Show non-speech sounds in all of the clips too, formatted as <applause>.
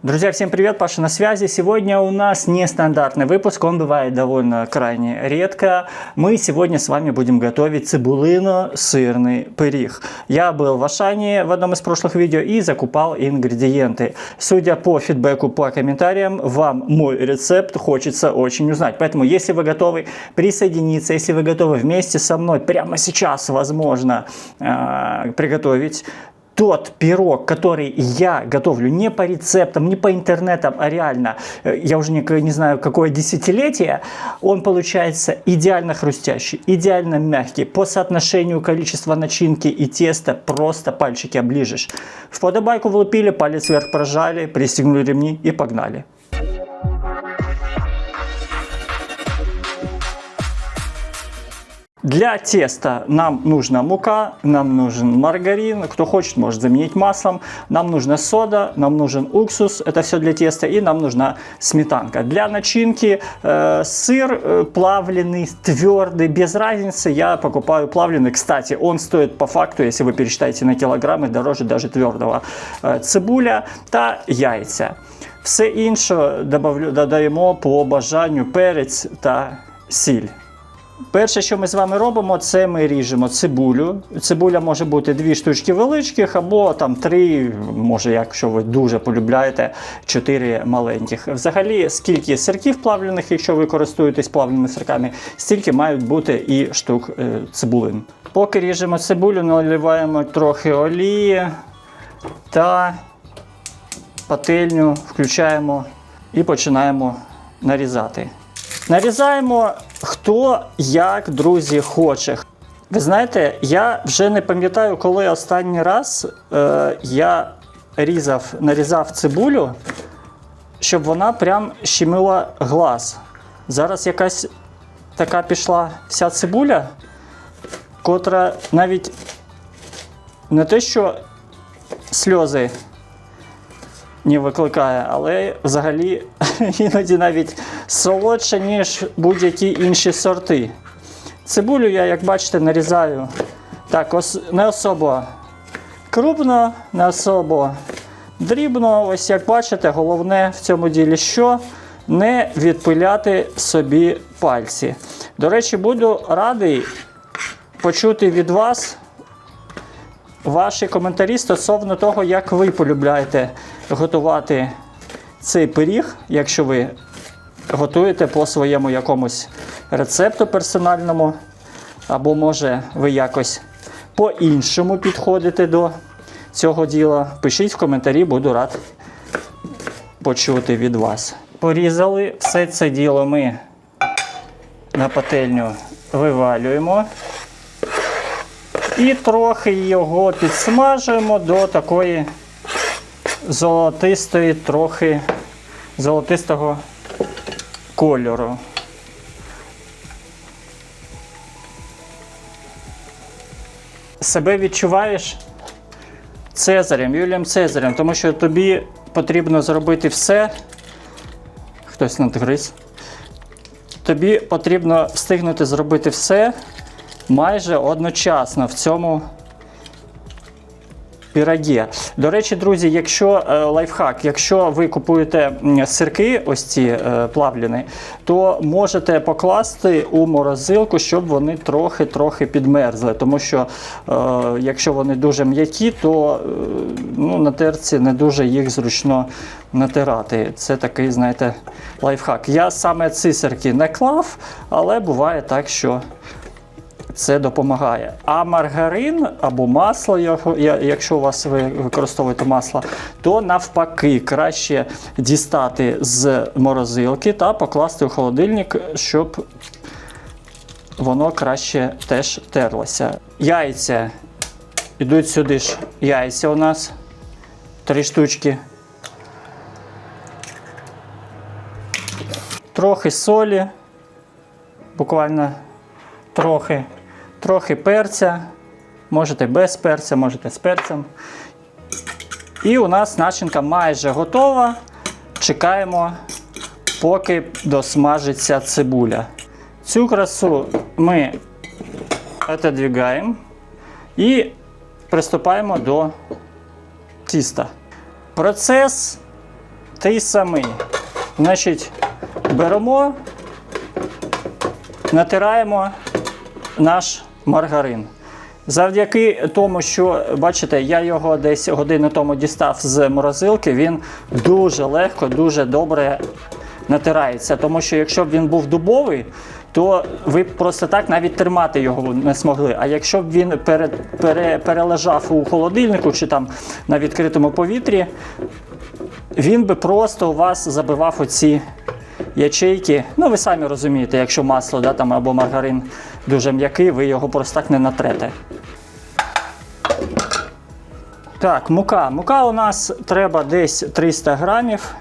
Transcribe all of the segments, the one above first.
Друзья, всем привет, Паша на связи. Сегодня у нас нестандартный выпуск, он бывает довольно крайне редко. Мы сегодня с вами будем готовить цибулино-сырный пирог. Я был в Ашане в одном из прошлых видео и закупал ингредиенты. Судя по фидбэку, по комментариям, вам мой рецепт хочется очень узнать. Поэтому, если вы готовы присоединиться, если вы готовы вместе со мной прямо сейчас, возможно, э, приготовить тот пирог, который я готовлю не по рецептам, не по интернетам, а реально, э, я уже не, не знаю, какое десятилетие, он получается идеально хрустящий, идеально мягкий. По соотношению количества начинки и теста просто пальчики оближешь. В подобайку влупили, палец вверх прожали, пристегнули ремни и погнали. Для теста нам нужна мука, нам нужен маргарин, кто хочет, может заменить маслом, нам нужна сода, нам нужен уксус, это все для теста, и нам нужна сметанка. Для начинки э, сыр э, плавленый, твердый, без разницы, я покупаю плавленый. Кстати, он стоит по факту, если вы пересчитаете на килограммы, дороже даже твердого. Э, цибуля та яйця. Все інше добавлю, додаємо по бажанню перець та сіль. Перше, що ми з вами робимо, це ми ріжемо цибулю. Цибуля може бути дві штучки величких, або там три, може, якщо ви дуже полюбляєте, чотири маленьких. Взагалі, скільки сирків плавлених, якщо ви користуєтесь плавленими сирками, стільки мають бути і штук е, цибулин. Поки ріжемо цибулю, наливаємо трохи олії та пательню включаємо і починаємо нарізати. Нарізаємо хто як, друзі, хоче. Ви знаєте, я вже не пам'ятаю, коли останній раз е, я різав, нарізав цибулю, щоб вона прям щемила глаз. Зараз якась така пішла вся цибуля, котра навіть не те, що сльози не викликає, але взагалі <laughs> іноді навіть солодше, ніж будь-які інші сорти. Цибулю я, як бачите, нарізаю так, ос- не особо крупно, не особо дрібно. Ось як бачите, головне в цьому ділі що не відпиляти собі пальці. До речі, буду радий почути від вас ваші коментарі стосовно того, як ви полюбляєте готувати цей пиріг, якщо ви готуєте по своєму якомусь рецепту персональному, або може ви якось по-іншому підходите до цього діла. Пишіть в коментарі, буду рад почути від вас. Порізали все це діло ми на пательню вивалюємо. І трохи його підсмажуємо до такої золотистої, трохи золотистого кольору. Себе відчуваєш Цезарем, Юлієм Цезарем, тому що тобі потрібно зробити все. Хтось надгриз. Тобі потрібно встигнути зробити все майже одночасно в цьому пірагі. До речі, друзі, якщо е, лайфхак, якщо ви купуєте сирки, ось ці е, плавлені, то можете покласти у морозилку, щоб вони трохи-трохи підмерзли. Тому що е, якщо вони дуже м'які, то ну, на терці не дуже їх зручно натирати. Це такий, знаєте, лайфхак. Я саме ці сирки не клав, але буває так, що це допомагає. А маргарин або масло, якщо у вас ви використовуєте масло, то навпаки краще дістати з морозилки та покласти у холодильник, щоб воно краще теж терлося. Яйця. Ідуть сюди ж яйця у нас. Три штучки. Трохи солі. Буквально трохи, трохи перця, можете без перця, можете з перцем. І у нас начинка майже готова. Чекаємо, поки досмажиться цибуля. Цю красу ми отодвигаємо і приступаємо до тіста. Процес той самий. Значить, беремо, натираємо наш маргарин. Завдяки тому, що бачите, я його десь годину тому дістав з морозилки, він дуже легко, дуже добре натирається. Тому що якщо б він був дубовий, то ви б просто так навіть тримати його не змогли. А якщо б він пере, пере, перележав у холодильнику чи там на відкритому повітрі, він би просто у вас забивав оці ячейки. Ну, ви самі розумієте, якщо масло да, там, або маргарин дуже м'який, ви його просто так не натрете. Так, мука. Мука у нас треба десь 300 грамів.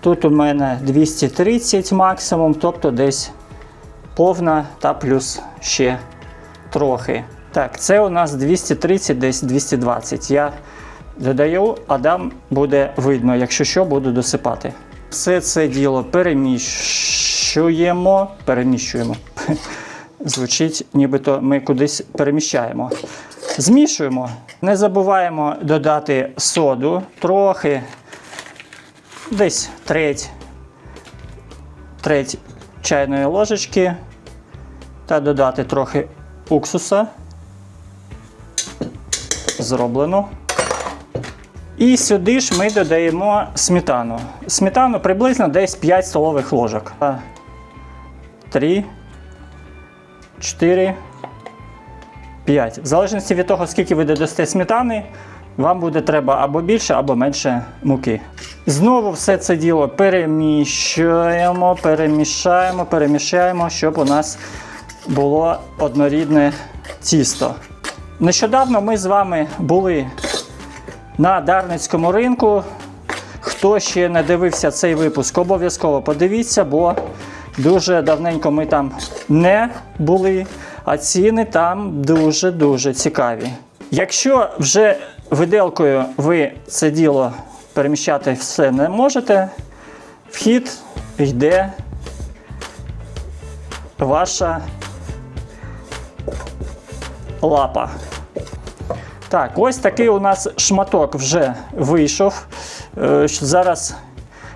Тут у мене 230 максимум, тобто десь повна та плюс ще трохи. Так, це у нас 230, десь 220. Я додаю, а дам буде видно, якщо що, буду досипати. Все це діло переміщуємо. Переміщуємо. <laughs> Звучить, нібито ми кудись переміщаємо. Змішуємо. Не забуваємо додати соду трохи, десь треть, треть чайної ложечки та додати трохи уксуса. Зроблено. І сюди ж ми додаємо сметану. Сметану приблизно десь 5 столових ложок. 3, 4, 5. В залежності від того, скільки ви додасте сметани, вам буде треба або більше, або менше муки. Знову все це діло переміщуємо, перемішаємо, перемішаємо, щоб у нас було однорідне тісто. Нещодавно ми з вами були на Дарницькому ринку. Хто ще не дивився цей випуск, обов'язково подивіться, бо дуже давненько ми там не були, а ціни там дуже-дуже цікаві. Якщо вже виделкою ви це діло переміщати все не можете, вхід йде ваша лапа. Так, ось такий у нас шматок вже вийшов. Е, Зараз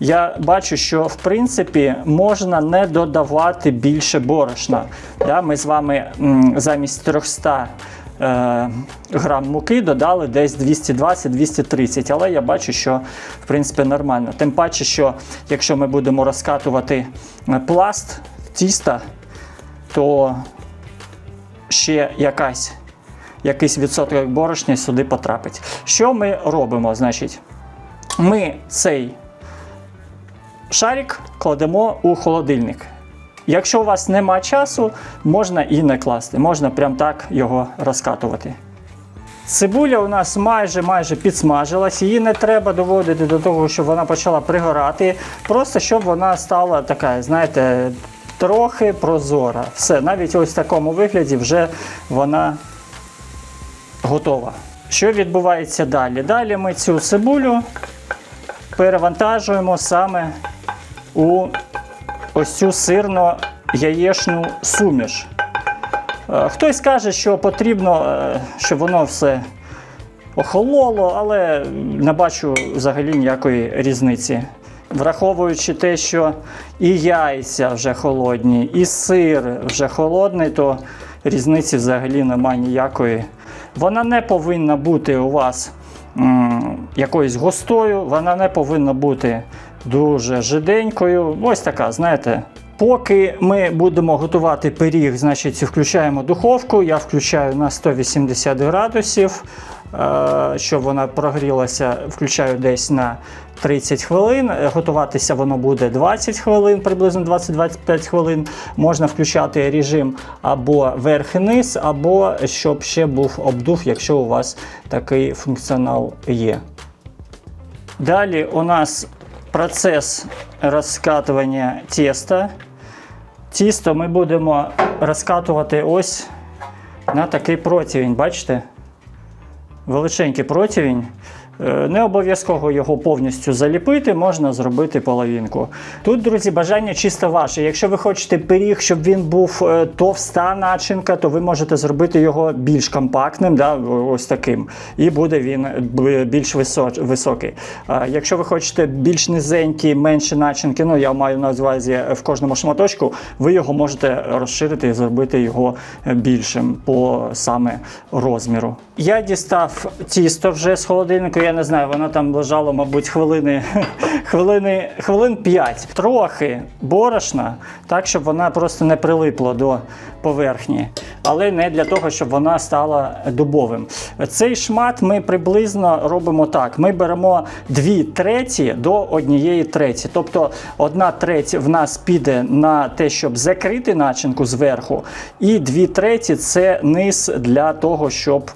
я бачу, що в принципі можна не додавати більше борошна. Ми з вами замість 300 е, грам муки додали десь 220-230, але я бачу, що в принципі нормально. Тим паче, що якщо ми будемо розкатувати е, пласт тіста, то ще якась якийсь відсоток борошня сюди потрапить. Що ми робимо? Значить, ми цей шарик кладемо у холодильник. Якщо у вас нема часу, можна і не класти, можна прям так його розкатувати. Цибуля у нас майже майже підсмажилась, її не треба доводити до того, щоб вона почала пригорати. Просто щоб вона стала така, знаєте, трохи прозора. Все, навіть ось в такому вигляді вже вона готова. Що відбувається далі? Далі ми цю цибулю перевантажуємо саме у ось цю сирно-яєчну суміш. Е, Хтось каже, що потрібно, е, щоб воно все охололо, але не бачу взагалі ніякої різниці. Враховуючи те, що і яйця вже холодні, і сир вже холодний, то різниці взагалі немає ніякої. Вона не повинна бути у вас якоюсь густою, вона не повинна бути дуже жиденькою. Ось така, знаєте. Поки ми будемо готувати пиріг, значить включаємо духовку. Я включаю на 180 градусів, щоб вона прогрілася, включаю десь на 30 хвилин. Е, Готуватися воно буде 20 хвилин, приблизно 20-25 хвилин. Можна включати режим або верх і низ, або щоб ще був обдув, якщо у вас такий функціонал є. Далі у нас процес розкатування тіста. Тісто ми будемо розкатувати ось на такий противень, бачите? Величенький противень. Е, Не обов'язково його повністю заліпити, можна зробити половинку. Тут, друзі, бажання чисто ваше. Якщо ви хочете пиріг, щоб він був е, товста начинка, то ви можете зробити його більш компактним, да, ось таким. І буде він більш високий. Якщо ви хочете більш низенькі, менші начинки, ну я маю на увазі в кожному шматочку, ви його можете розширити і зробити його більшим по саме розміру. Я дістав тісто вже з холодильника, я не знаю, воно там лежало, мабуть, хвилини, <laughs> хвилини, хвилин 5. Трохи борошна, так, щоб вона просто не прилипла до поверхні, але не для того, щоб вона стала дубовим. Цей шмат ми приблизно робимо так: ми беремо 2 треті до однієї треті. Тобто одна треть в нас піде на те, щоб закрити начинку зверху, і 2 треті це низ для того, щоб,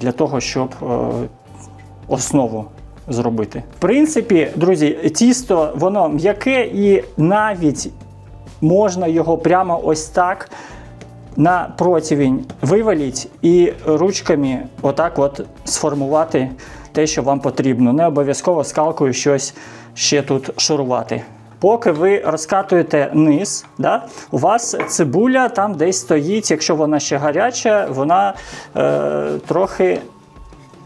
для того, щоб е, основу зробити. В принципі, друзі, тісто воно м'яке і навіть можна його прямо ось так на противень виваліть і ручками отак от сформувати те, що вам потрібно. Не обов'язково скалкою щось ще тут шурувати. Поки ви розкатуєте низ, да, у вас цибуля там десь стоїть, якщо вона ще гаряча, вона е, трохи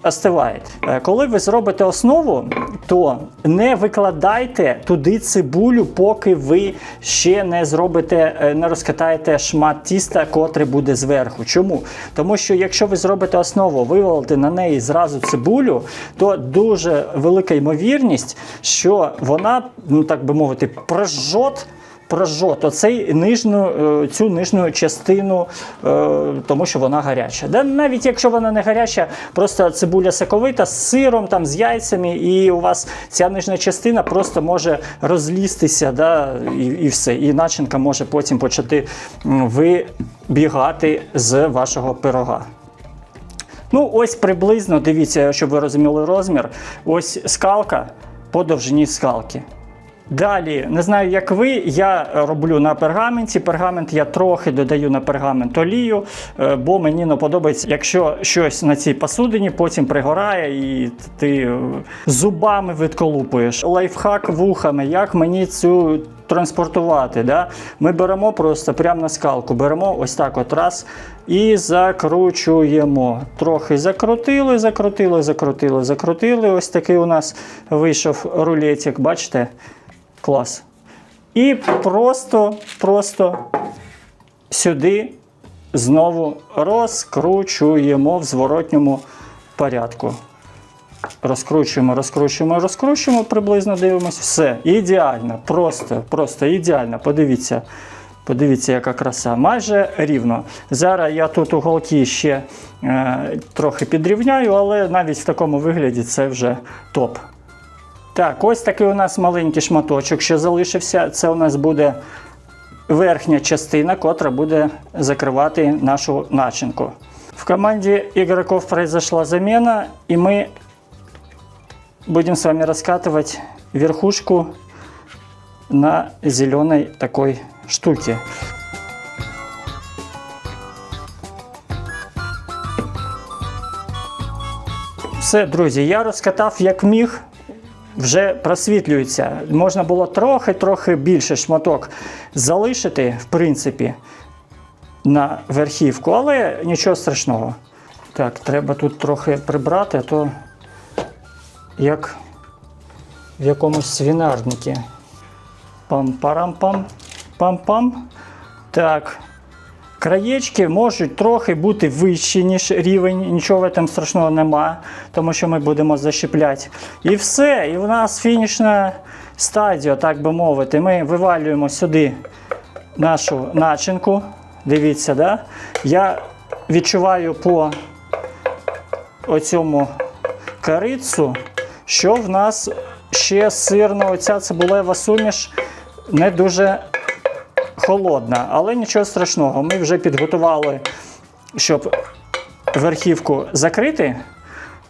остиває. Е, Коли ви зробите основу, то не викладайте туди цибулю, поки ви ще не зробите, е, не розкатаєте шмат тіста, котрий буде зверху. Чому? Тому що якщо ви зробите основу, вивалите на неї зразу цибулю, то дуже велика ймовірність, що вона, ну так би мовити, прожжот прожжот оцей нижню, е, цю нижню частину, е, тому що вона гаряча. Да, навіть якщо вона не гаряча, просто цибуля соковита з сиром, там, з яйцями, і у вас ця нижня частина просто може розлізтися, да, і, і все. І начинка може потім почати вибігати з вашого пирога. Ну, ось приблизно, дивіться, щоб ви розуміли розмір. Ось скалка по довжині скалки. Далі, не знаю, як ви, я роблю на пергаменті. Пергамент я трохи додаю на пергамент олію, е, бо мені не подобається, якщо щось на цій посудині потім пригорає і ти е, зубами відколупуєш. Лайфхак вухами, як мені цю транспортувати. Да? Ми беремо просто прямо на скалку, беремо ось так от раз і закручуємо. Трохи закрутили, закрутили, закрутили, закрутили. Ось такий у нас вийшов рулетик, бачите? Клас. І просто, просто сюди знову розкручуємо в зворотньому порядку. Розкручуємо, розкручуємо, розкручуємо, приблизно дивимося. Все. Ідеально, просто, просто ідеально. Подивіться. Подивіться, яка краса. Майже рівно. Зараз я тут уголки ще е, трохи підрівняю, але навіть в такому вигляді це вже топ. Так, ось такий у нас маленький шматочок, що залишився. Це у нас буде верхня частина, котра буде закривати нашу начинку. В команде игроков произошла замена, и мы будем с вами раскатывать верхушку на зеленой такой штуке. Все, друзі, я розкатав як міг. Вже просвітлюється. Можна було трохи-трохи більше шматок залишити, в принципі, на верхівку, але нічого страшного. Так, треба тут трохи прибрати, а то як в якомусь свинарнику. Пам-парам-пам, пам-пам. Так. Краєчки можуть трохи бути вищі, ніж рівень, нічого в страшного нема, тому що ми будемо защіпляти. І все, і в нас фінішна стадія, так би мовити. Ми вивалюємо сюди нашу начинку. Дивіться, да? я відчуваю по оцьому карицю, що в нас ще сирно, оця цибулева суміш не дуже холодна, але нічого страшного. Ми вже підготували, щоб верхівку закрити,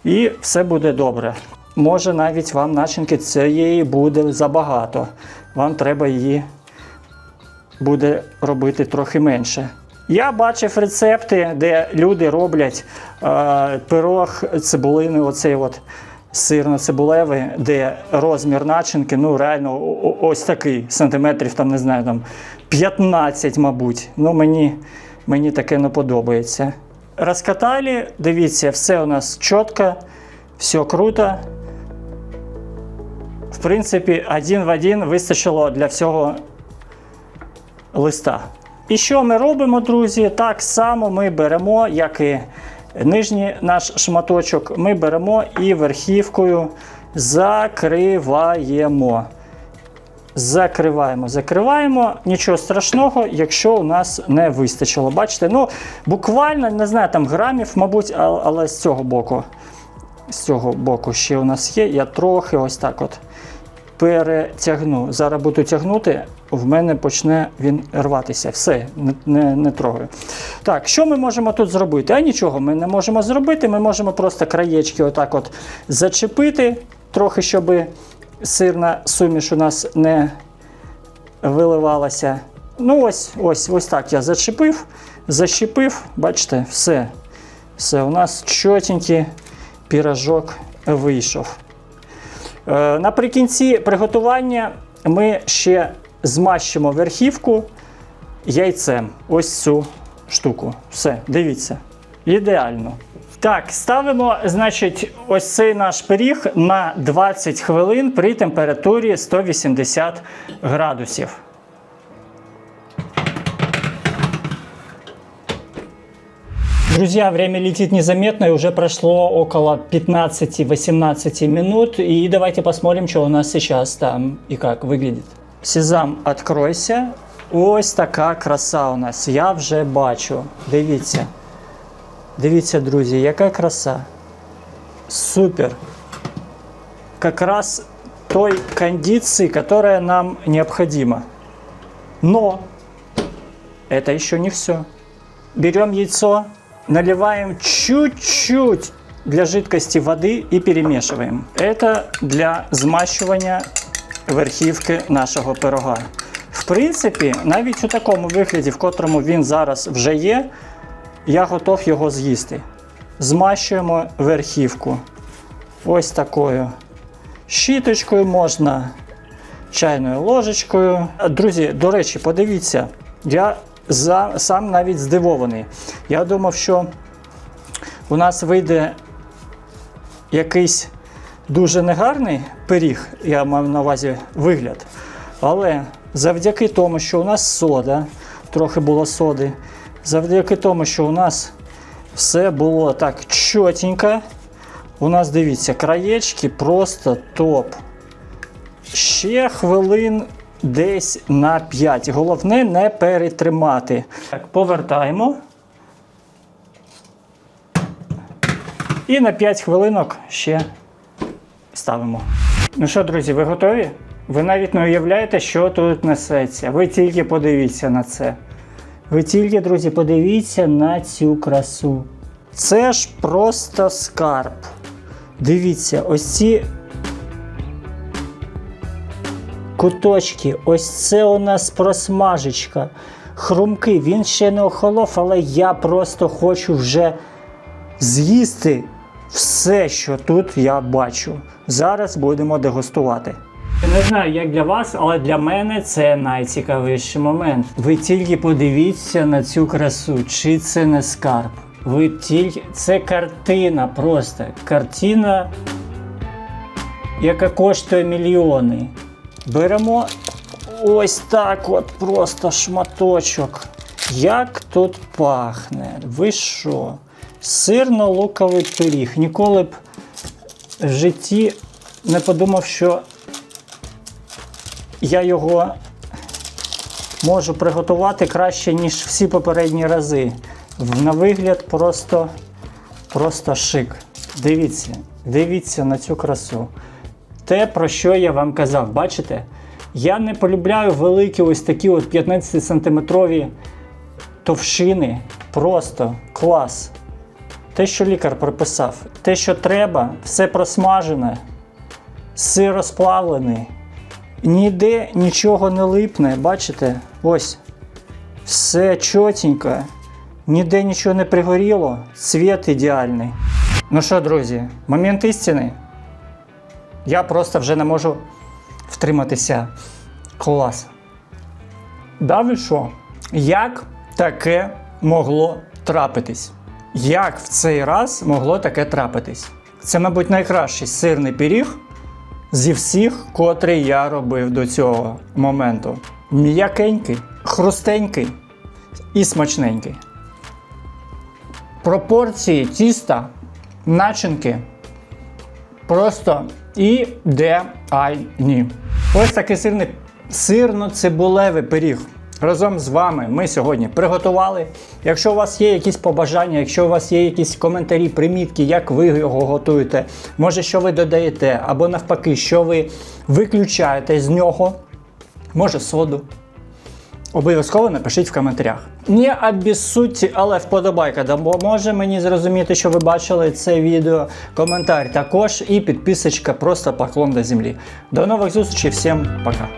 і все буде добре. Може, навіть вам начинки цієї буде забагато. Вам треба її буде робити трохи менше. Я бачив рецепти, де люди роблять е, пирог цибулини, оцей от сирно-цибулевий, де розмір начинки, ну реально ось такий, сантиметрів, там не знаю, там 15, мабуть. Ну мені, мені таке не подобається. Розкатали, дивіться, все у нас чітко, все круто. В принципі, один в один вистачило для всього листа. І що ми робимо, друзі? Так само ми беремо, як і нижній наш шматочок, ми беремо і верхівкою закриваємо. Закриваємо, закриваємо. Нічого страшного, якщо у нас не вистачило. Бачите, ну буквально не знаю, там грамів, мабуть, але з цього боку. З цього боку ще у нас є. Я трохи ось так от перетягну. Зараз буду тягнути, в мене почне він рватися. Все, не, не, не трогаю. Так, що ми можемо тут зробити? А нічого ми не можемо зробити. Ми можемо просто краєчки отак от зачепити, трохи, щоб сирна суміш у нас не виливалася. Ну, ось, ось, ось так я зачепив, защепив, бачите, все. Все, у нас чотенький пірожок вийшов. Е, Наприкінці приготування ми ще змащимо верхівку яйцем. Ось цю штуку. Все, дивіться. Ідеально. Так, ставимо, значить, ось цей наш пиріг на 20 хвилин при температурі 180 градусів. Друзья, время летит незаметно, и уже прошло около 15-18 минут. И давайте посмотрим, что у нас сейчас там и как выглядит. Сезам, откройся. Ось така краса у нас. Я вже бачу. Дивіться. Дивіться, друзі, яка краса. Супер. Как раз той кондиции, которая нам необходима. Но это еще не все. Берем яйцо, наливаем чуть-чуть для жидкости воды и перемешиваем. Это для змащування верхівки нашого пирога. В принципі, навіть у такому вигляді, в котрому він зараз вже є, я готов його з'їсти. Змащуємо верхівку. Ось такою. Щіточкою можна, чайною ложечкою. Друзі, до речі, подивіться, я за, сам навіть здивований. Я думав, що у нас вийде якийсь дуже негарний пиріг, я маю на увазі вигляд. Але завдяки тому, що у нас сода, трохи було соди, завдяки тому, що у нас все було так чотенько, у нас дивіться, краєчки просто топ. Ще хвилин десь на 5. Головне не перетримати. Так, повертаємо. І на 5 хвилинок ще ставимо. Ну що, друзі, ви готові? Ви навіть не уявляєте, що тут несеться. Ви тільки подивіться на це. Ви тільки, друзі, подивіться на цю красу. Це ж просто скарб. Дивіться, ось ці куточки, ось це у нас просмажечка. Хрумки, він ще не охолов, але я просто хочу вже з'їсти все, що тут я бачу. Зараз будемо дегустувати. Не знаю, як для вас, але для мене це найцікавіший момент. Ви тільки подивіться на цю красу, чи це не скарб. Ви тільки це картина, просто картина, яка коштує мільйони. Беремо ось так, от просто шматочок. Як тут пахне? Ви що? Сирно-луковий пиріг. Ніколи б в житті не подумав, що я його можу приготувати краще, ніж всі попередні рази. На вигляд просто, просто шик. Дивіться, дивіться на цю красу. Те, про що я вам казав, бачите? Я не полюбляю великі ось такі от 15-сантиметрові товщини. Просто клас. Те, що лікар прописав, те, що треба, все просмажене, сир розплавлений. Ніде нічого не липне, бачите? Ось. Все чотенько. Ніде нічого не пригоріло. Цвіт ідеальний. Ну що, друзі, момент істини. Я просто вже не можу втриматися. Клас. Да ви що? Як таке могло трапитись? Як в цей раз могло таке трапитись? Це, мабуть, найкращий сирний пиріг зі всіх, котрий я робив до цього моменту. М'якенький, хрустенький і смачненький. Пропорції тіста, начинки просто ідеальні. Ось такий сирний сирно-цибулевий пиріг. Разом з вами ми сьогодні приготували. Якщо у вас є якісь побажання, якщо у вас є якісь коментарі, примітки, як ви його готуєте, може, що ви додаєте, або навпаки, що ви виключаєте з нього, може соду. Обов'язково напишіть в коментарях. Не обіссудьте, але вподобайка допоможе мені зрозуміти, що ви бачили це відео. Коментар також і підписочка, просто поклон до землі. До нових зустрічей, всім пока.